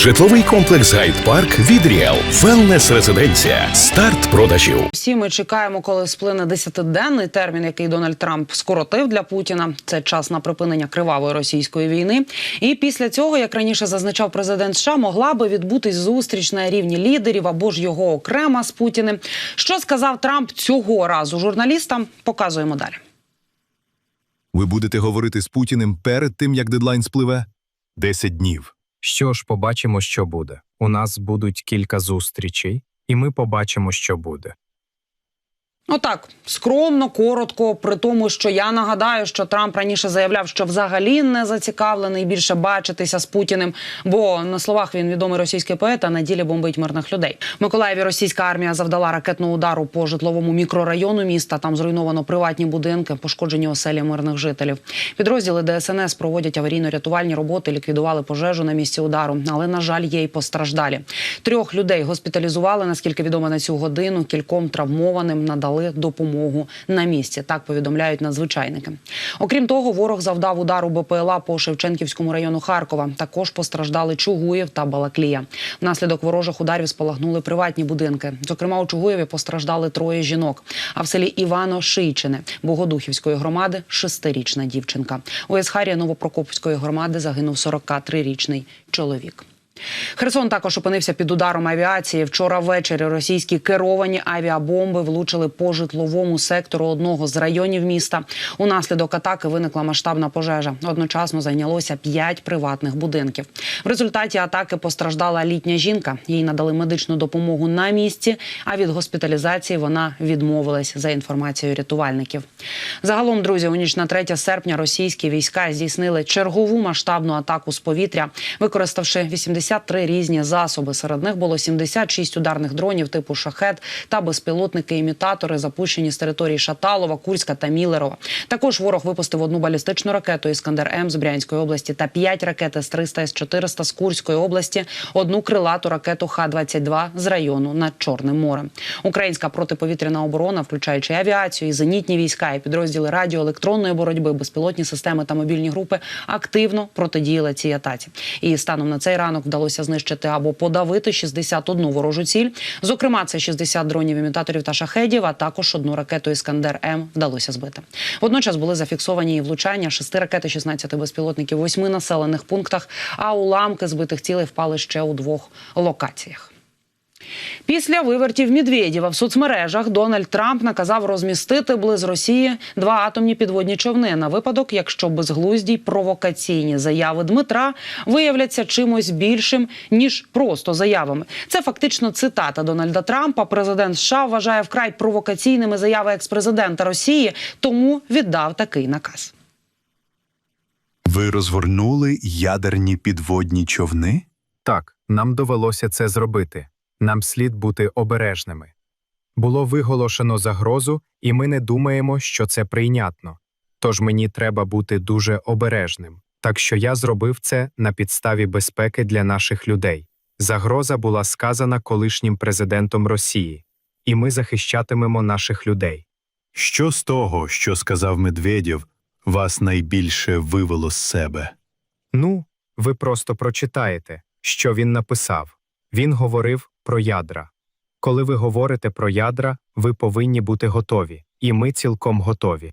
Житловий комплекс Гайд Парк від Ріел. Велнес резиденція. Старт продажів. Всі ми чекаємо, коли сплине десятиденний термін, який Дональд Трамп скоротив для Путіна. Це час на припинення кривавої російської війни. І після цього, як раніше зазначав президент США, могла би відбутись зустріч на рівні лідерів або ж його окрема з Путіним. Що сказав Трамп цього разу журналістам? Показуємо далі. Ви будете говорити з Путіним перед тим, як дедлайн спливе? Десять днів. Що ж, побачимо, що буде. У нас будуть кілька зустрічей, і ми побачимо, що буде. Отак, скромно, коротко, при тому, що я нагадаю, що Трамп раніше заявляв, що взагалі не зацікавлений більше бачитися з Путіним, бо на словах він відомий російський поет, а на ділі бомбить мирних людей. Миколаєві російська армія завдала ракетного удару по житловому мікрорайону міста. Там зруйновано приватні будинки, пошкоджені оселі мирних жителів. Підрозділи ДСНС проводять аварійно-рятувальні роботи, ліквідували пожежу на місці удару. Але на жаль, є й постраждалі. Трьох людей госпіталізували. Наскільки відомо на цю годину, кільком травмованим надали допомогу на місці. Так повідомляють надзвичайники. Окрім того, ворог завдав удару БПЛА по Шевченківському району Харкова. Також постраждали Чугуєв та Балаклія. Внаслідок ворожих ударів спалахнули приватні будинки. Зокрема, у Чугуєві постраждали троє жінок. А в селі Івано-Шийчине Богодухівської громади шестирічна дівчинка. У Есхарі Новопрокопської громади загинув 43-річний чоловік. Херсон також опинився під ударом авіації. Вчора ввечері російські керовані авіабомби влучили по житловому сектору одного з районів міста. Унаслідок атаки виникла масштабна пожежа. Одночасно зайнялося п'ять приватних будинків. В результаті атаки постраждала літня жінка. Їй надали медичну допомогу на місці. А від госпіталізації вона відмовилась за інформацією рятувальників. Загалом, друзі, у ніч на 3 серпня російські війська здійснили чергову масштабну атаку з повітря, використавши 83 різні засоби. Серед них було 76 ударних дронів типу шахет та безпілотники-імітатори, запущені з території Шаталова, Курська та Мілерова. Також ворог випустив одну балістичну ракету Іскандер М з Брянської області та 5 ракет С-300 С-400 з Курської області, одну крилату ракету Х-22 з району над Чорним морем. Українська протиповітряна оборона, включаючи авіацію, і зенітні війська, і підрозділи радіоелектронної боротьби, безпілотні системи та мобільні групи активно протидіяли цій атаці. І станом на цей ранок вдалося знищити або подавити 61 ворожу ціль. Зокрема, це 60 дронів імітаторів та шахедів, а також одну ракету Іскандер М вдалося збити. Водночас були зафіксовані і влучання шести ракет і 16 безпілотників восьми населених пунктах. А уламки збитих цілей впали ще у двох локаціях. Після вивертів Медведєва в соцмережах Дональд Трамп наказав розмістити близ Росії два атомні підводні човни на випадок, якщо безглузді й провокаційні заяви Дмитра виявляться чимось більшим ніж просто заявами. Це фактично цитата Дональда Трампа. Президент США вважає вкрай провокаційними заяви експрезидента Росії, тому віддав такий наказ. Ви розгорнули ядерні підводні човни? Так, нам довелося це зробити. Нам слід бути обережними. Було виголошено загрозу, і ми не думаємо, що це прийнятно. Тож мені треба бути дуже обережним. Так що я зробив це на підставі безпеки для наших людей. Загроза була сказана колишнім президентом Росії, і ми захищатимемо наших людей. Що з того, що сказав Медведєв, вас найбільше вивело з себе? Ну, ви просто прочитаєте, що він написав. Він говорив про ядра. Коли ви говорите про ядра, ви повинні бути готові, і ми цілком готові.